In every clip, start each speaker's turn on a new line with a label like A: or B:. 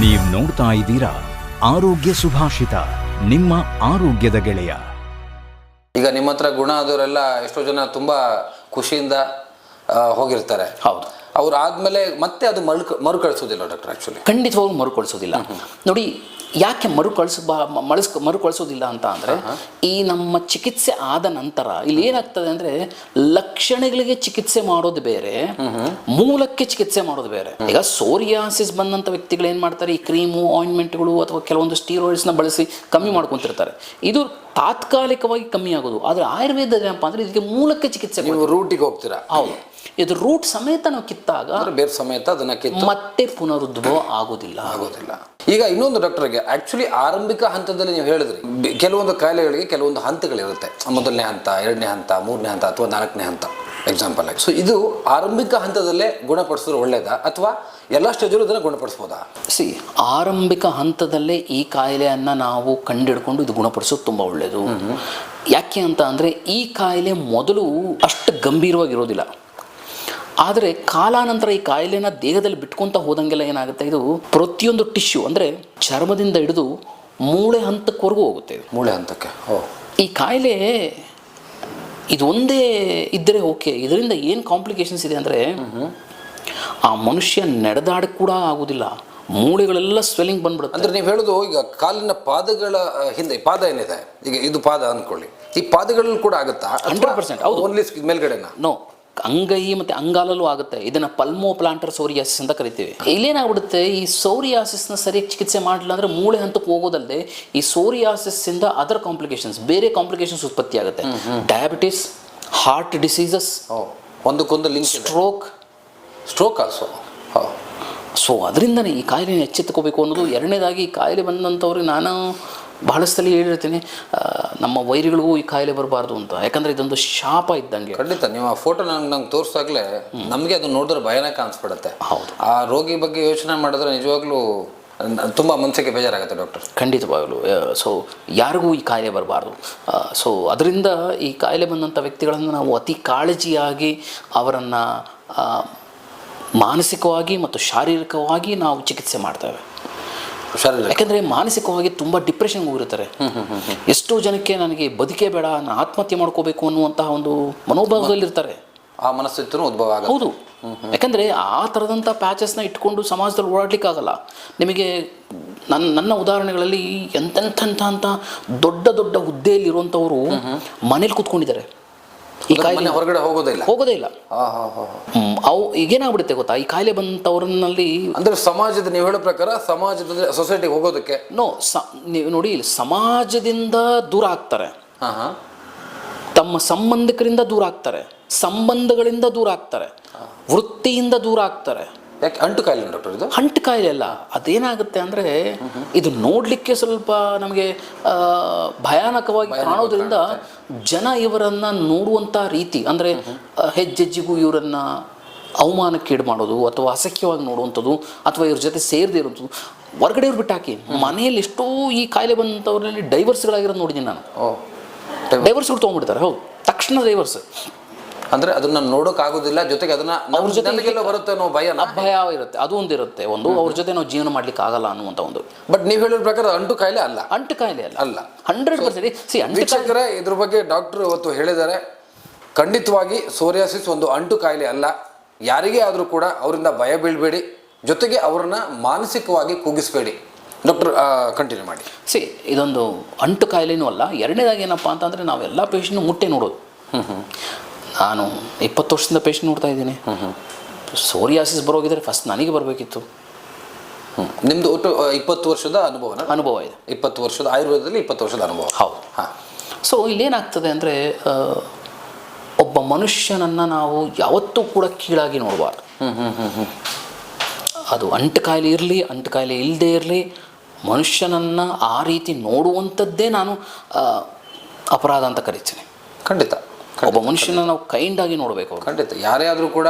A: ನೀವು ನೋಡ್ತಾ ಇದ್ದೀರಾ ಆರೋಗ್ಯ ಸುಭಾಷಿತ ನಿಮ್ಮ ಆರೋಗ್ಯದ ಗೆಳೆಯ.
B: ಈಗ ನಿಮ್ಮ ಹತ್ರ ಗುಣ ಆದವರೆಲ್ಲ ಎಷ್ಟೋ ಜನ ತುಂಬಾ ಖುಷಿಯಿಂದ ಹೋಗಿರ್ತಾರೆ.
C: ಹೌದು.
B: ಅವ್ರು ಆದ್ಮೇಲೆ ಮತ್ತೆ ಅದು ಮರು ಮರುಕಳಿಸೋದಿಲ್ಲ ಡಾಕ್ಟರ್ ಆಕ್ಚುಲಿ
C: ಖಂಡಿತವಾಗ್ಲೂ ಮರುಕಳಿಸೋದಿಲ್ಲ. ನೋಡಿ ಯಾಕೆ ಮರುಕಳಿಸಬ ಮಳಸ್ ಮರುಕಳಿಸೋದಿಲ್ಲ ಅಂತ ಅಂದರೆ ಈ ನಮ್ಮ ಚಿಕಿತ್ಸೆ ಆದ ನಂತರ ಇಲ್ಲಿ ಏನಾಗ್ತದೆ ಅಂದರೆ ಲಕ್ಷಣಗಳಿಗೆ ಚಿಕಿತ್ಸೆ ಮಾಡೋದು ಬೇರೆ ಮೂಲಕ್ಕೆ ಚಿಕಿತ್ಸೆ ಮಾಡೋದು ಬೇರೆ. ಈಗ ಸೋರಿಯಾಸಿಸ್ ಬಂದಂಥ ವ್ಯಕ್ತಿಗಳು ಏನು ಮಾಡ್ತಾರೆ? ಈ ಕ್ರೀಮು ಆಯಿಂಟ್ಮೆಂಟ್ಗಳು ಅಥವಾ ಕೆಲವೊಂದು ಸ್ಟೀರಾಯ್ಡ್ಸ್ನ ಬಳಸಿ ಕಮ್ಮಿ ಮಾಡ್ಕೊಂತಿರ್ತಾರೆ. ಇದು ತಾತ್ಕಾಲಿಕವಾಗಿ ಕಮ್ಮಿ ಆಗೋದು. ಆದರೆ ಆಯುರ್ವೇದ ಏನಪ್ಪ ಅಂದರೆ ಇದಕ್ಕೆ ಮೂಲಕ್ಕೆ ಚಿಕಿತ್ಸೆ
B: ನೀವು ರೂಟಿಗೆ ಹೋಗ್ತೀರಾ?
C: ಹೌದು. ಇದು ರೂಟ್ ಸಮೇತ ನಾವು ಕಿತ್ತಾಗ
B: ಅಂದ್ರೆ ಬೇರೆ ಸಮೇತ ಅದನ್ನ ಕಿತ್ತು
C: ಮತ್ತೆ ಪುನರುದ್ಭವ ಆಗೋದಿಲ್ಲ.
B: ಆಗೋದಿಲ್ಲ. ಈಗ ಇನ್ನೊಂದು ಡಾಕ್ಟರ್ಗೆ ಆಕ್ಚುಲಿ ಆರಂಭಿಕ ಹಂತದಲ್ಲಿ ನೀವು ಹೇಳಿದ್ರಿ. ಕೆಲವೊಂದು ಕಾಯಿಲೆಗಳಿಗೆ ಕೆಲವೊಂದು ಹಂತಗಳಿರುತ್ತೆ. ಮೊದಲನೇ ಹಂತ ಎರಡನೇ ಹಂತ ಮೂರನೇ ಹಂತ ಅಥವಾ ನಾಲ್ಕನೇ ಹಂತ. ಎಕ್ಸಾಂಪಲ್ ಆಗಿ ಸೊ ಇದು ಆರಂಭಿಕ ಹಂತದಲ್ಲೇ ಗುಣಪಡಿಸಿದ್ರೆ ಒಳ್ಳೇದಾ? ಅಥವಾ ಎಲ್ಲ ಸ್ಟೇಜಲ್ಲೂ ಇದನ್ನು ಗುಣಪಡಿಸ್ಬೋದಾ?
C: ಸಿ ಆರಂಭಿಕ ಹಂತದಲ್ಲೇ ಈ ಕಾಯಿಲೆಯನ್ನು ನಾವು ಕಂಡಿಡ್ಕೊಂಡು ಇದು ಗುಣಪಡಿಸೋದು ತುಂಬ ಒಳ್ಳೆಯದು ಯಾಕೆ ಅಂತ ಅಂದರೆ ಈ ಕಾಯಿಲೆ ಮೊದಲು ಅಷ್ಟು ಗಂಭೀರವಾಗಿರೋದಿಲ್ಲ. ಆದರೆ ಕಾಲಾನಂತರ ಈ ಕಾಯಿಲೆನ ದೇಹದಲ್ಲಿ ಬಿಟ್ಕೊತ ಹೋದಂಗೆಲ್ಲ ಏನಾಗುತ್ತೆ? ಇದು ಪ್ರತಿಯೊಂದು ಟಿಶ್ಯೂ ಅಂದರೆ ಚರ್ಮದಿಂದ ಹಿಡಿದು ಮೂಳೆ ಹಂತಕ್ಕವರೆಗೂ ಹೋಗುತ್ತೆ.
B: ಮೂಳೆ ಹಂತಕ್ಕೆ ಓ.
C: ಈ ಕಾಯಿಲೆ ಇದು ಒಂದೇ ಇದ್ದರೆ ಓಕೆ. ಇದರಿಂದ ಏನು ಕಾಂಪ್ಲಿಕೇಶನ್ಸ್ ಇದೆ ಅಂದರೆ ಆ ಮನುಷ್ಯ ನಡೆದಾಡ ಕೂಡ ಆಗೋದಿಲ್ಲ. ಮೂಳೆಗಳೆಲ್ಲ ಸ್ವೆಲ್ಲಿಂಗ್ ಬಂದ್ಬಿಡುತ್ತೆ.
B: ಅಂದ್ರೆ ನೀವು ಹೇಳೋದು ಈಗ ಕಾಲಿನ ಪಾದಗಳ ಹಿಂದೆ ಪಾದ ಏನಿದೆ? ಈಗ ಇದು ಪಾದ ಅನ್ಕೊಳ್ಳಿ. ಈ ಪಾದಗಳಲ್ಲಿ ಕೂಡ ಆಗುತ್ತಾ?
C: 100% ಹೌದು.
B: ಓನ್ಲಿ ಮೇಲ್ಗಡೆನ?
C: ನೋ ಅಂಗೈ ಮತ್ತು ಅಂಗಾಲಲ್ಲೂ ಆಗುತ್ತೆ. ಇದನ್ನು ಪಲ್ಮೋ ಪ್ಲಾಂಟರ್ ಸೋರಿಯಾಸಿಸ್ ಅಂತ ಕರಿತೀವಿ. ಇಲ್ಲೇನಾಗ್ಬಿಡುತ್ತೆ ಈ ಸೋರಿಯಾಸಿಸ್ನ ಸರಿಯಾಗಿ ಚಿಕಿತ್ಸೆ ಮಾಡಲಿಲ್ಲ ಅಂದರೆ ಮೂಳೆ ಹಂತಕ್ಕೆ ಹೋಗೋದಲ್ಲದೆ ಈ ಸೋರಿಯಾಸಿಸ್ಸಿಂದ ಅದರ್ ಕಾಂಪ್ಲಿಕೇಶನ್ಸ್ ಬೇರೆ ಕಾಂಪ್ಲಿಕೇಶನ್ಸ್ ಉತ್ಪತ್ತಿ ಆಗುತ್ತೆ. ಡಯಾಬಿಟಿಸ್ ಹಾರ್ಟ್ ಡಿಸೀಸಸ್
B: ಒಂದಕ್ಕೊಂದು ಲಿಂಕ್
C: ಸ್ಟ್ರೋಕ್
B: ಸ್ಟ್ರೋಕ್ ಆಲ್ಸೋ ಹೋ.
C: ಸೊ ಅದರಿಂದನೇ ಈ ಕಾಯಿಲೆನ ಎಚ್ಚೆತ್ತುಕೋಬೇಕು ಅನ್ನೋದು ಎರಡನೇದಾಗಿ ಈ ಕಾಯಿಲೆ ಬಂದಂಥವ್ರಿಗೆ ನಾನು ಬಹಳಷ್ಟು ಸಲ ಹೇಳಿರ್ತೀನಿ ನಮ್ಮ ವೈರಿಗಳಿಗೂ ಈ ಕಾಯಿಲೆ ಬರಬಾರ್ದು ಅಂತ. ಯಾಕಂದರೆ ಇದೊಂದು ಶಾಪ ಇದ್ದಂಗೆ.
B: ಖಂಡಿತ ನೀವು ಆ ಫೋಟೋ ನಂಗೆ ನಂಗೆ ತೋರಿಸಾಗಲೇ ನಮಗೆ ಅದು ನೋಡಿದ್ರೆ ಭಯನೇ ಕಾಣಿಸ್ಬಿಡುತ್ತೆ.
C: ಹೌದು.
B: ಆ ರೋಗಿ ಬಗ್ಗೆ ಯೋಚನೆ ಮಾಡಿದ್ರೆ ನಿಜವಾಗ್ಲೂ ತುಂಬ ತುಂಬಾ ಮನಸ್ಸಿಗೆ ಬೇಜಾರಾಗುತ್ತೆ ಡಾಕ್ಟರ್.
C: ಖಂಡಿತವಾಗಲು ಸೊ ಯಾರಿಗೂ ಈ ಕಾಯಿಲೆ ಬರಬಾರ್ದು. ಸೊ ಅದರಿಂದ ಈ ಕಾಯಿಲೆ ಬಂದಂಥ ವ್ಯಕ್ತಿಗಳನ್ನು ನಾವು ಅತಿ ಕಾಳಜಿಯಾಗಿ ಅವರನ್ನು ಮಾನಸಿಕವಾಗಿ ಮತ್ತು ಶಾರೀರಿಕವಾಗಿ ನಾವು ಚಿಕಿತ್ಸೆ ಮಾಡ್ತೇವೆ.
B: ಹುಷಾರಿಲ್ಲ.
C: ಯಾಕೆಂದರೆ ಮಾನಸಿಕವಾಗಿ ತುಂಬ ಡಿಪ್ರೆಷನ್ ಹೋಗಿರ್ತಾರೆ ಎಷ್ಟೋ ಜನಕ್ಕೆ ನನಗೆ ಬದುಕೇ ಬೇಡ ನಾನು ಆತ್ಮಹತ್ಯೆ ಮಾಡ್ಕೋಬೇಕು ಅನ್ನುವಂತಹ ಒಂದು ಮನೋಭಾವದಲ್ಲಿರ್ತಾರೆ
B: ಆ ಮನಸ್ಥಿತಿನೂ ಉದ್ಭವ ಆಗ
C: ಹೌದು. ಯಾಕಂದರೆ ಆ ಥರದಂಥ ನ ಇಟ್ಕೊಂಡು ಸಮಾಜದಲ್ಲಿ ಓಡಾಡ್ಲಿಕ್ಕಾಗಲ್ಲ. ನಿಮಗೆ ನನ್ನ ನನ್ನ ಉದಾಹರಣೆಗಳಲ್ಲಿ ಎಂತೆಂಥ ದೊಡ್ಡ ದೊಡ್ಡ ಹುದ್ದೆಯಲ್ಲಿರುವಂಥವರು ಮನೇಲಿ ಕೂತ್ಕೊಂಡಿದ್ದಾರೆ. ಈ ಕಾಯಿಲೆ
B: ಹೊರಗಡೆ ಹೋಗೋದೇ ಇಲ್ಲ.
C: ಹೋಗೋದೇ ಇಲ್ಲ. ಅವು ಈಗೇನಾಗ್ಬಿಡುತ್ತೆ ಗೊತ್ತಾ? ಈ ಕಾಯಿಲೆ ಬಂದಂಥವ್ರನ್ನಲ್ಲಿ
B: ಅಂದ್ರೆ ಸಮಾಜದ ನೀವು ಹೇಳೋ ಪ್ರಕಾರ ಸಮಾಜದ ಸೊಸೈಟಿಗೆ ಹೋಗೋದಕ್ಕೆ?
C: ನೋ ಸ ನೀವು ನೋಡಿ ಸಮಾಜದಿಂದ ದೂರ ಆಗ್ತಾರೆ. ತಮ್ಮ ಸಂಬಂಧಿಕರಿಂದ ದೂರ ಆಗ್ತಾರೆ. ಸಂಬಂಧಗಳಿಂದ ದೂರ ಆಗ್ತಾರೆ. ವೃತ್ತಿಯಿಂದ ದೂರ ಆಗ್ತಾರೆ.
B: ಯಾಕೆ ಅಂಟು ಕಾಯಿಲೆ ಡಾಕ್ಟರ್ ಇದು?
C: ಅಂಟು ಕಾಯಿಲೆ ಅಲ್ಲ. ಅದೇನಾಗುತ್ತೆ ಅಂದರೆ ಇದು ನೋಡಲಿಕ್ಕೆ ಸ್ವಲ್ಪ ನಮಗೆ ಭಯಾನಕವಾಗಿ ಕಾಣೋದ್ರಿಂದ ಜನ ಇವರನ್ನು ನೋಡುವಂಥ ರೀತಿ ಅಂದರೆ ಹೆಜ್ಜೆಜ್ಜಿಗೂ ಇವರನ್ನು ಅವಮಾನಕ್ಕೀಡು ಮಾಡೋದು ಅಥವಾ ಅಸಖ್ಯವಾಗಿ ನೋಡುವಂಥದ್ದು ಅಥವಾ ಇವ್ರ ಜೊತೆ ಸೇರದೇ ಇರೋದು ಹೊರಗಡೆ ಇವ್ರು ಬಿಟ್ಟಾಕಿ ಮನೆಯಲ್ಲಿ ಎಷ್ಟೋ ಈ ಕಾಯಿಲೆ ಬಂದಂಥವ್ರಲ್ಲಿ ಡೈವರ್ಸ್ಗಳಾಗಿರೋದು ನೋಡಿದ್ದೀನಿ ನಾನು. ಡೈವರ್ಸ್ಗಳು ತೊಗೊಂಡ್ಬಿಡ್ತಾರೆ ಹೌದು. ತಕ್ಷಣ ಡೈವರ್ಸ್
B: ಅಂದ್ರೆ ಅದನ್ನ ನೋಡೋಕ್ ಆಗೋದಿಲ್ಲ ಜೊತೆಗೆ ಅದನ್ನ
C: ಅವ್ರ ಜೊತೆ
B: ಬರುತ್ತೆ ಅನ್ನೋ ಭಯ
C: ಭಯ ಇರುತ್ತೆ ಅದು ಒಂದಿರುತ್ತೆ ಒಂದು ಅವ್ರ ಜೊತೆ ನಾವು ಜೀವನ ಮಾಡ್ಲಿಕ್ಕೆ ಆಗಲ್ಲ ಅನ್ನುವಂಥ ಒಂದು.
B: ಬಟ್ ನೀವು ಹೇಳಿದ ಪ್ರಕಾರ ಅಂಟು ಕಾಯಿಲೆ ಅಲ್ಲ.
C: ಅಂಟು ಕಾಯಿಲೆ ಅಲ್ಲ.
B: ಅಲ್ಲ.
C: Hundred percent. ಸಿ ಅಂಟು
B: ಇದ್ರ ಬಗ್ಗೆ ಡಾಕ್ಟರ್ ಇವತ್ತು ಹೇಳಿದ್ದಾರೆ. ಖಂಡಿತವಾಗಿ ಸೋರಿಯಾಸಿಸ್ ಒಂದು ಅಂಟು ಕಾಯಿಲೆ ಅಲ್ಲ. ಯಾರಿಗೇ ಆದರೂ ಕೂಡ ಅವರಿಂದ ಭಯ ಬೀಳಬೇಡಿ. ಜೊತೆಗೆ ಅವರನ್ನ ಮಾನಸಿಕವಾಗಿ ಕೂಗಿಸ್ಬೇಡಿ. ಡಾಕ್ಟರ್ ಕಂಟಿನ್ಯೂ ಮಾಡಿ.
C: ಸಿ ಇದೊಂದು ಅಂಟು ಕಾಯಿಲೆನೂ ಅಲ್ಲ. ಎರಡನೇದಾಗಿ ಏನಪ್ಪ ಅಂತಂದರೆ ನಾವೆಲ್ಲ ಪೇಷೆಂಟ್ ಮುಟ್ಟೆ ನೋಡೋದು. ನಾನು ಇಪ್ಪತ್ತು ವರ್ಷದಿಂದ ಪೇಷಂಟ್ ನೋಡ್ತಾ ಇದ್ದೀನಿ. ಸೋರಿಯಾಸಿಸ್ ಬರೋಗಿದ್ರೆ ಫಸ್ಟ್ ನನಗೆ ಬರಬೇಕಿತ್ತು.
B: ಹ್ಞೂ ನಿಮ್ದು ಒಟ್ಟು ಇಪ್ಪತ್ತು ವರ್ಷದ ಅನುಭವನ?
C: ಅನುಭವ ಇದೆ.
B: ಇಪ್ಪತ್ತು ವರ್ಷದ ಆಯುರ್ವೇದದಲ್ಲಿ ಇಪ್ಪತ್ತು ವರ್ಷದ ಅನುಭವ.
C: ಹೌದು.
B: ಹಾಂ.
C: ಸೊ ಇಲ್ಲೇನಾಗ್ತದೆ ಅಂದರೆ ಒಬ್ಬ ಮನುಷ್ಯನನ್ನು ನಾವು ಯಾವತ್ತೂ ಕೂಡ ಕೀಳಾಗಿ ನೋಡಬಾರ್ದು. ಅದು ಅಂಟು ಕಾಯಿಲೆ ಇರಲಿ ಅಂಟು ಕಾಯಿಲೆ ಇಲ್ಲದೆ ಇರಲಿ ಮನುಷ್ಯನನ್ನು ಆ ರೀತಿ ನೋಡುವಂಥದ್ದೇ ನಾನು ಅಪರಾಧ ಅಂತ ಕರಿತೀನಿ.
B: ಖಂಡಿತ.
C: ಒಬ್ಬ ಮನುಷ್ಯನ ನಾವು ಕೈಂಡಾಗಿ ನೋಡಬೇಕು ಅವ್ರು
B: ಖಂಡಿತ ಯಾರೇ ಆದರೂ ಕೂಡ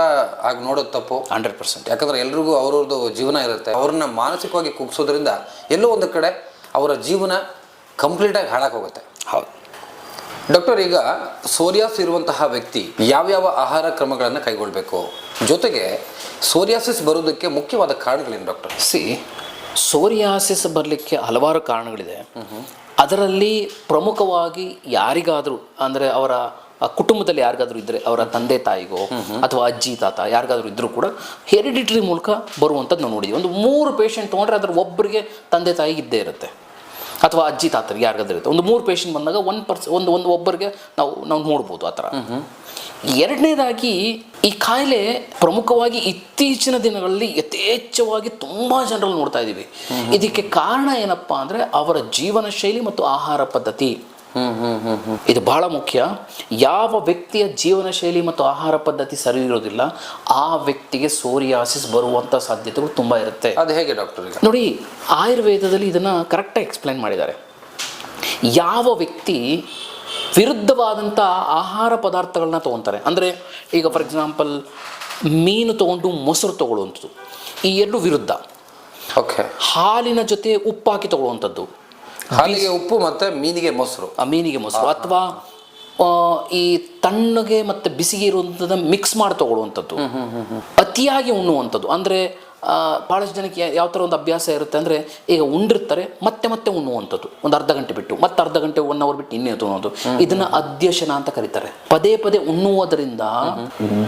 B: ಆಗ ನೋಡೋದು ತಪ್ಪು.
C: Hundred percent.
B: ಯಾಕಂದ್ರೆ ಎಲ್ರಿಗೂ ಅವ್ರವ್ರದ್ದು ಜೀವನ ಇರುತ್ತೆ. ಅವ್ರನ್ನ ಮಾನಸಿಕವಾಗಿ ಕುಗ್ಸೋದ್ರಿಂದ ಎಲ್ಲೋ ಒಂದು ಕಡೆ ಅವರ ಜೀವನ ಕಂಪ್ಲೀಟಾಗಿ ಹಾಳಾಗಿ ಹೋಗುತ್ತೆ
C: ಹೌದು.
B: ಡಾಕ್ಟರ್ ಈಗ ಸೋರಿಯಾಸ್ ಇರುವಂತಹ ವ್ಯಕ್ತಿ ಯಾವ್ಯಾವ ಆಹಾರ ಕ್ರಮಗಳನ್ನು ಕೈಗೊಳ್ಳಬೇಕು ಜೊತೆಗೆ ಸೋರಿಯಾಸಿಸ್ ಬರೋದಕ್ಕೆ ಮುಖ್ಯವಾದ ಕಾರಣಗಳೇನು ಡಾಕ್ಟರ್?
C: ಸಿ ಸೋರಿಯಾಸಿಸ್ ಬರಲಿಕ್ಕೆ ಹಲವಾರು ಕಾರಣಗಳಿದೆ. ಅದರಲ್ಲಿ ಪ್ರಮುಖವಾಗಿ ಯಾರಿಗಾದರೂ ಅಂದರೆ ಅವರ ಕುಟುಂಬದಲ್ಲಿ ಯಾರಿಗಾದ್ರೂ ಇದ್ದರೆ ಅವರ ತಂದೆ ತಾಯಿಗೋ ಅಥವಾ ಅಜ್ಜಿ ತಾತ ಯಾರಿಗಾದ್ರೂ ಇದ್ದರೂ ಕೂಡ ಹೆರಿಡಿಟ್ರಿ ಮೂಲಕ ಬರುವಂಥದ್ದು ನಾವು ನೋಡಿದ್ವಿ ಒಂದು ಮೂರು ಪೇಷಂಟ್ ತೊಗೊಂಡ್ರೆ ಅದ್ರ ಒಬ್ಬರಿಗೆ ತಂದೆ ತಾಯಿಗೆ ಇದ್ದೇ ಇರುತ್ತೆ. ಅಥವಾ ಅಜ್ಜಿ ತಾತರಿಗೆ ಯಾರಿಗಾದ್ರೂ ಇರುತ್ತೆ. ಒಂದು ಮೂರು ಪೇಷಂಟ್ ಬಂದಾಗ ಒನ್ ಪರ್ಸ್ ಒಂದು ಒಂದು ಒಬ್ಬರಿಗೆ ನಾವು ನಾವು ನೋಡ್ಬೋದು ಆ ಥರ. ಎರಡನೇದಾಗಿ ಈ ಕಾಯಿಲೆ ಪ್ರಮುಖವಾಗಿ ಇತ್ತೀಚಿನ ದಿನಗಳಲ್ಲಿ ಯಥೇಚ್ಛವಾಗಿ ತುಂಬ ಜನರಲ್ಲಿ ನೋಡ್ತಾ ಇದ್ದೀವಿ. ಇದಕ್ಕೆ ಕಾರಣ ಏನಪ್ಪಾ ಅಂದರೆ ಅವರ ಜೀವನ ಶೈಲಿ ಮತ್ತು ಆಹಾರ ಪದ್ಧತಿ. ಇದು ಬಹಳ ಮುಖ್ಯ. ಯಾವ ವ್ಯಕ್ತಿಯ ಜೀವನ ಶೈಲಿ ಮತ್ತು ಆಹಾರ ಪದ್ಧತಿ ಸರಿ ಇರೋದಿಲ್ಲ ಆ ವ್ಯಕ್ತಿಗೆ ಸೋರಿಯಾಸಿಸ್ ಬರುವಂಥ ಸಾಧ್ಯತೆಗಳು ತುಂಬ ಇರುತ್ತೆ.
B: ಅದು ಹೇಗೆ ಡಾಕ್ಟರ್
C: ನೋಡಿ ಆಯುರ್ವೇದದಲ್ಲಿ ಇದನ್ನು ಕರೆಕ್ಟಾಗಿ ಎಕ್ಸ್ಪ್ಲೈನ್ ಮಾಡಿದ್ದಾರೆ. ಯಾವ ವ್ಯಕ್ತಿ ವಿರುದ್ಧವಾದಂಥ ಆಹಾರ ಪದಾರ್ಥಗಳನ್ನ ತೊಗೊತಾರೆ ಅಂದರೆ ಈಗ ಫಾರ್ ಎಕ್ಸಾಂಪಲ್ ಮೀನು ತೊಗೊಂಡು ಮೊಸರು ತೊಗೊಳ್ಳುವಂಥದ್ದು ಈ ಎರಡು ವಿರುದ್ಧ.
B: ಓಕೆ
C: ಹಾಲಿನ ಜೊತೆ ಉಪ್ಪಾಕಿ ತೊಗೊಳ್ಳುವಂಥದ್ದು
B: ಹಾಲಿಗೆ ಉಪ್ಪು ಮತ್ತೆ ಮೀನಿಗೆ ಮೊಸರು.
C: ಆ ಮೀನಿಗೆ ಮೊಸರು. ಅಥವಾ ಈ ತಣ್ಣಗೆ ಮತ್ತು ಬಿಸಿಗೆ ಇರುವಂಥದ್ದನ್ನು ಮಿಕ್ಸ್ ಮಾಡಿ ತಗೊಳ್ಳುವಂಥದ್ದು. ಅತಿಯಾಗಿ ಉಣ್ಣುವಂಥದ್ದು. ಅಂದರೆ ಭಾಳಷ್ಟು ಜನಕ್ಕೆ ಯಾವ ಥರ ಒಂದು ಅಭ್ಯಾಸ ಇರುತ್ತೆ ಅಂದರೆ ಈಗ ಉಂಡಿರ್ತಾರೆ ಮತ್ತೆ ಮತ್ತೆ ಉಣ್ಣುವಂಥದ್ದು. ಒಂದು ಅರ್ಧ ಗಂಟೆ ಬಿಟ್ಟು ಮತ್ತೆ ಅರ್ಧ ಗಂಟೆ ಒನ್ ಅವರ್ ಬಿಟ್ಟು ಇನ್ನೇ ತೊಗೊಳೋದು ಇದನ್ನ ಅಧ್ಯಶನ ಅಂತ ಕರೀತಾರೆ. ಪದೇ ಪದೇ ಉಣ್ಣುವುದರಿಂದ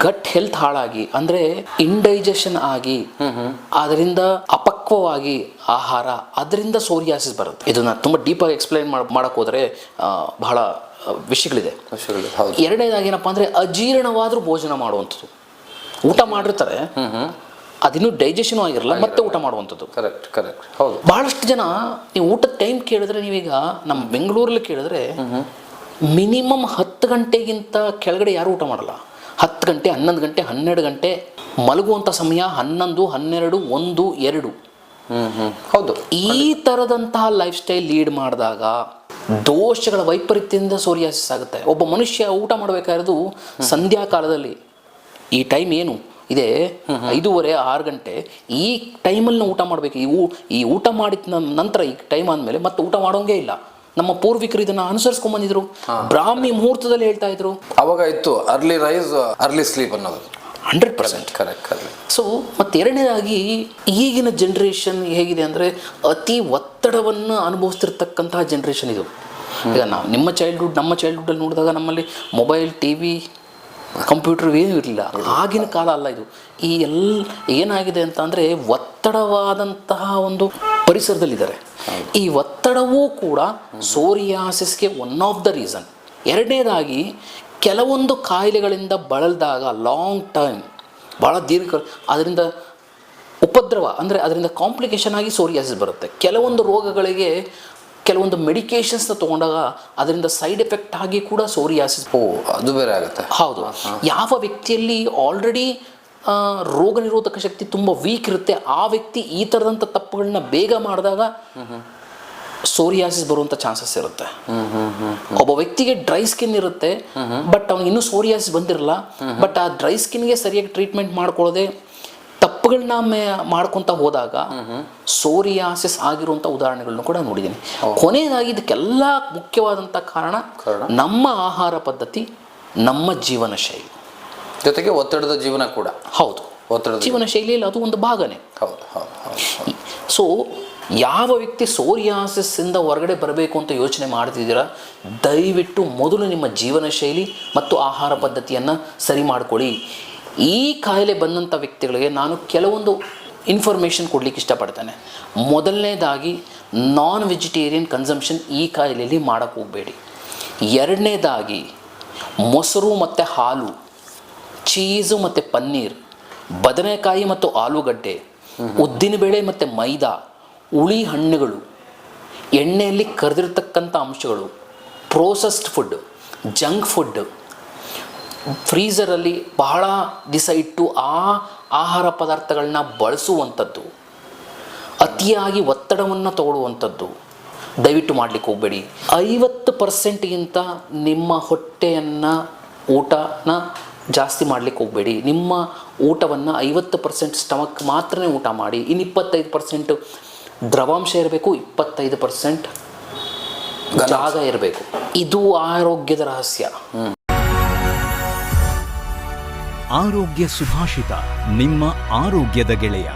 C: ಗಟ್ ಹೆಲ್ತ್ ಹಾಳಾಗಿ ಅಂದರೆ ಇಂಡೈಜೆಷನ್ ಆಗಿ ಅದರಿಂದ ಅಪಕ್ವವಾಗಿ ಆಹಾರ ಅದರಿಂದ ಸೋರಿಯಾಸಿಸ್ ಬರುತ್ತೆ. ಇದನ್ನ ತುಂಬ ಡೀಪಾಗಿ ಎಕ್ಸ್ಪ್ಲೈನ್ ಮಾಡಕ್ಕೆ ಹೋದರೆ ಬಹಳ ವಿಷಯಗಳಿದೆ. ಎರಡನೇದಾಗಿ ಏನಪ್ಪ ಅಂದರೆ ಅಜೀರ್ಣವಾದರೂ ಭೋಜನ ಮಾಡುವಂಥದ್ದು. ಊಟ ಮಾಡಿರ್ತಾರೆ. ಅದಿನ್ನೂ ಡೈಜೆಷನ್ ಆಗಿರಲ್ಲ ಮತ್ತೆ ಊಟ ಮಾಡುವಂಥದ್ದು.
B: ಕರೆಕ್ಟ್ ಕರೆಕ್ಟ್ ಹೌದು.
C: ಬಹಳಷ್ಟು ಜನ ನೀವು ಊಟದ ಟೈಮ್ ಕೇಳಿದ್ರೆ ನೀವೀಗ ನಮ್ಮ ಬೆಂಗಳೂರಲ್ಲಿ ಕೇಳಿದ್ರೆ ಮಿನಿಮಮ್ ಹತ್ತು ಗಂಟೆಗಿಂತ ಕೆಳಗಡೆ ಯಾರು ಊಟ ಮಾಡಲ್ಲ. ಹತ್ತು ಗಂಟೆ ಹನ್ನೊಂದು ಗಂಟೆ ಹನ್ನೆರಡು ಗಂಟೆ ಮಲಗುವಂಥ ಸಮಯ ಹನ್ನೊಂದು ಹನ್ನೆರಡು ಒಂದು ಎರಡು.
B: ಹೌದು.
C: ಈ ಥರದಂತಹ ಲೈಫ್ ಸ್ಟೈಲ್ ಲೀಡ್ ಮಾಡಿದಾಗ ದೋಷಗಳ ವೈಪರೀತ್ಯದಿಂದ ಸೋರಿಯಾಸಿಸ್ ಆಗುತ್ತೆ. ಒಬ್ಬ ಮನುಷ್ಯ ಊಟ ಮಾಡಬೇಕಾಗಿರೋದು ಸಂಧ್ಯಾ ಕಾಲದಲ್ಲಿ ಈ ಟೈಮ್ ಏನು? ಇದೆ. ಐದೂವರೆ ಆರು ಗಂಟೆ. ಈ ಟೈಮಲ್ಲಿ ನಾವು ಊಟ ಮಾಡಬೇಕು. ಈ ಈ ಊಟ ಮಾಡಿದ ನಂತರ ಈ ಟೈಮ್ ಆದಮೇಲೆ ಮತ್ತೆ ಊಟ ಮಾಡೋಂಗೇ ಇಲ್ಲ. ನಮ್ಮ ಪೂರ್ವಿಕರು ಇದನ್ನ ಅನುಸರಿಸ್ಕೊಂಡ್ ಬಂದಿದ್ರು. ಬ್ರಾಹ್ಮಿ ಮುಹೂರ್ತದಲ್ಲಿ ಹೇಳ್ತಾ ಇದ್ರು.
B: ಅವಾಗ ಇತ್ತು ಅರ್ಲಿ ರೈಸ್ ಅರ್ಲಿ ಸ್ಲೀಪ್ ಅನ್ನೋದು.
C: Hundred percent.
B: Correct correct
C: so ಮತ್ತೆ ಎರಡನೇದಾಗಿ ಈಗಿನ ಜನ್ರೇಷನ್ ಹೇಗಿದೆ ಅಂದ್ರೆ ಅತಿ ಒತ್ತಡವನ್ನು ಅನುಭವಿಸ್ತಿರ್ತಕ್ಕಂತಹ ಜನ್ರೇಷನ್ ಇದು. ಈಗ ನಾವು ನಿಮ್ಮ ಚೈಲ್ಡ್ಹುಡ್ ನಮ್ಮ ಚೈಲ್ಡ್ಹುಡ್ಡಲ್ಲಿ ನೋಡಿದಾಗ ನಮ್ಮಲ್ಲಿ ಮೊಬೈಲ್ ಟಿ ವಿ ಕಂಪ್ಯೂಟರ್ ಏನೂ ಇರಲಿಲ್ಲ. ಆಗಿನ ಕಾಲ ಅಲ್ಲ ಇದು. ಈ ಎಲ್ಲ ಏನಾಗಿದೆ ಅಂತ ಅಂದರೆ ಒತ್ತಡವಾದಂತಹ ಒಂದು ಪರಿಸರದಲ್ಲಿದ್ದಾರೆ. ಈ ಒತ್ತಡವೂ ಕೂಡ ಸೋರಿಯಾಸಿಸ್ಗೆ ಒನ್ ಆಫ್ ದ ರೀಸನ್ ಎರಡನೇದಾಗಿ, ಕೆಲವೊಂದು ಕಾಯಿಲೆಗಳಿಂದ ಬಳಲಿದಾಗ ಲಾಂಗ್ ಟೈಮ್ ಭಾಳ ದೀರ್ಘ, ಅದರಿಂದ ಉಪದ್ರವ, ಅಂದರೆ ಅದರಿಂದ ಕಾಂಪ್ಲಿಕೇಶನ್ ಆಗಿ ಸೋರಿಯಾಸಿಸ್ ಬರುತ್ತೆ. ಕೆಲವೊಂದು ರೋಗಗಳಿಗೆ ಕೆಲವೊಂದು ಮೆಡಿಕೇಶನ್ಸ್ನ ತಗೊಂಡಾಗ ಅದರಿಂದ ಸೈಡ್ ಎಫೆಕ್ಟ್ ಆಗಿ ಕೂಡ ಸೋರಿಯಾಸಿಸ್
B: ಓ ಅದು ಬೇರೆ ಆಗುತ್ತೆ.
C: ಹೌದು. ಯಾವ ವ್ಯಕ್ತಿಯಲ್ಲಿ ಆಲ್ರೆಡಿ ರೋಗ ನಿರೋಧಕ ಶಕ್ತಿ ತುಂಬ ವೀಕ್ ಇರುತ್ತೆ ಆ ವ್ಯಕ್ತಿ ಈ ಥರದಂಥ ತಪ್ಪುಗಳನ್ನ ಬೇಗ ಮಾಡಿದಾಗ ಸೋರಿಯಾಸಿಸ್ ಬರುವಂಥ ಚಾನ್ಸಸ್ ಇರುತ್ತೆ. ಒಬ್ಬ ವ್ಯಕ್ತಿಗೆ ಡ್ರೈ ಸ್ಕಿನ್ ಇರುತ್ತೆ ಬಟ್ ಅವ್ನಿಗೆ ಇನ್ನೂ ಸೋರಿಯಾಸಿಸ್ ಬಂದಿರಲ್ಲ ಬಟ್ ಆ ಡ್ರೈ ಸ್ಕಿನ್ಗೆ ಸರಿಯಾಗಿ ಟ್ರೀಟ್ಮೆಂಟ್ ಮಾಡ್ಕೊಳ್ಳದೆ ತಪ್ಪುಗಳನ್ನ ಮಾಡ್ಕೊಂತ ಹೋದಾಗ ಸೋರಿಯಾಸಿಸ್ ಆಗಿರುವಂಥ ಉದಾಹರಣೆಗಳನ್ನು ಕೂಡ ನೋಡಿದ್ದೀನಿ ಕೊನೆಯದಾಗಿ ಇದಕ್ಕೆಲ್ಲ ಮುಖ್ಯವಾದಂಥ ಕಾರಣ ನಮ್ಮ ಆಹಾರ ಪದ್ಧತಿ ನಮ್ಮ ಜೀವನ ಶೈಲಿ.
B: ಜೊತೆಗೆ ಒತ್ತಡದ ಜೀವನ ಕೂಡ.
C: ಹೌದು.
B: ಒತ್ತಡದ
C: ಜೀವನ. ಶೈಲಿಯಲ್ಲಿ ಅದು ಒಂದು ಭಾಗನೇ.
B: ಹೌದು ಹೌದು ಹೌದು
C: ಸೊ ಯಾವ ವ್ಯಕ್ತಿ ಸೋರಿಯಾಸಿಸ್ಸಿಂದ ಹೊರಗಡೆ ಬರಬೇಕು ಅಂತ ಯೋಚನೆ ಮಾಡ್ತಿದ್ದೀರಾ? ದಯವಿಟ್ಟು ಮೊದಲು ನಿಮ್ಮ ಜೀವನ ಶೈಲಿ ಮತ್ತು ಆಹಾರ ಪದ್ಧತಿಯನ್ನು ಸರಿ ಮಾಡ್ಕೊಳ್ಳಿ. ಈ ಕಾಯಿಲೆ ಬಂದಂಥ ವ್ಯಕ್ತಿಗಳಿಗೆ ನಾನು ಕೆಲವೊಂದು ಇನ್ಫಾರ್ಮೇಷನ್ ಕೊಡಲಿಕ್ಕೆ ಇಷ್ಟಪಡ್ತೇನೆ. ಮೊದಲನೇದಾಗಿ ನಾನ್ ವೆಜಿಟೇರಿಯನ್ ಕನ್ಸಂಪ್ಷನ್ ಈ ಕಾಯಿಲೆಯಲ್ಲಿ ಮಾಡೋಕ್ಕೆ ಹೋಗಬೇಡಿ. ಎರಡನೇದಾಗಿ, ಮೊಸರು ಮತ್ತು ಹಾಲು, ಚೀಸು ಮತ್ತು ಪನ್ನೀರ್, ಬದನೆಕಾಯಿ ಮತ್ತು ಆಲೂಗಡ್ಡೆ ಉದ್ದಿನಬೇಳೆ ಮತ್ತು ಮೈದಾ, ಹುಳಿ ಹಣ್ಣುಗಳು, ಎಣ್ಣೆಯಲ್ಲಿ ಕರೆದಿರ್ತಕ್ಕಂಥ ಅಂಶಗಳು ಪ್ರೋಸೆಸ್ಡ್ ಫುಡ್ ಜಂಕ್ ಫುಡ್ ಫ್ರೀಸರಲ್ಲಿ ಬಹಳ ದಿವಸ ಇಟ್ಟು ಆ ಆಹಾರ ಪದಾರ್ಥಗಳನ್ನ ಬಳಸುವಂಥದ್ದು, ಅತಿಯಾಗಿ ಒತ್ತಡವನ್ನು ತಗೊಳ್ಳುವಂಥದ್ದು. ದಯವಿಟ್ಟು ಮಾಡಲಿಕ್ಕೆ ಹೋಗಬೇಡಿ. ಐವತ್ತು ಪರ್ಸೆಂಟ್ಗಿಂತ ನಿಮ್ಮ ಹೊಟ್ಟೆಯನ್ನು, ಊಟನ ಜಾಸ್ತಿ ಮಾಡಲಿಕ್ಕೆ ಹೋಗಬೇಡಿ. ನಿಮ್ಮ ಊಟವನ್ನು ಐವತ್ತು ಪರ್ಸೆಂಟ್ ಸ್ಟಮಕ್ ಮಾತ್ರನೇ ಊಟ ಮಾಡಿ. ಇನ್ನು ಇಪ್ಪತ್ತೈದು ಪರ್ಸೆಂಟ್ ದ್ರವಾಂಶ ಇರಬೇಕು, ಇಪ್ಪತ್ತೈದು ಪರ್ಸೆಂಟ್ ಜಾಗ ಇರಬೇಕು. ಇದು ಆರೋಗ್ಯದ ರಹಸ್ಯ.
A: ಆರೋಗ್ಯ ಸುಭಾಷಿತ ನಿಮ್ಮ ಆರೋಗ್ಯದ ಗೆಳೆಯ.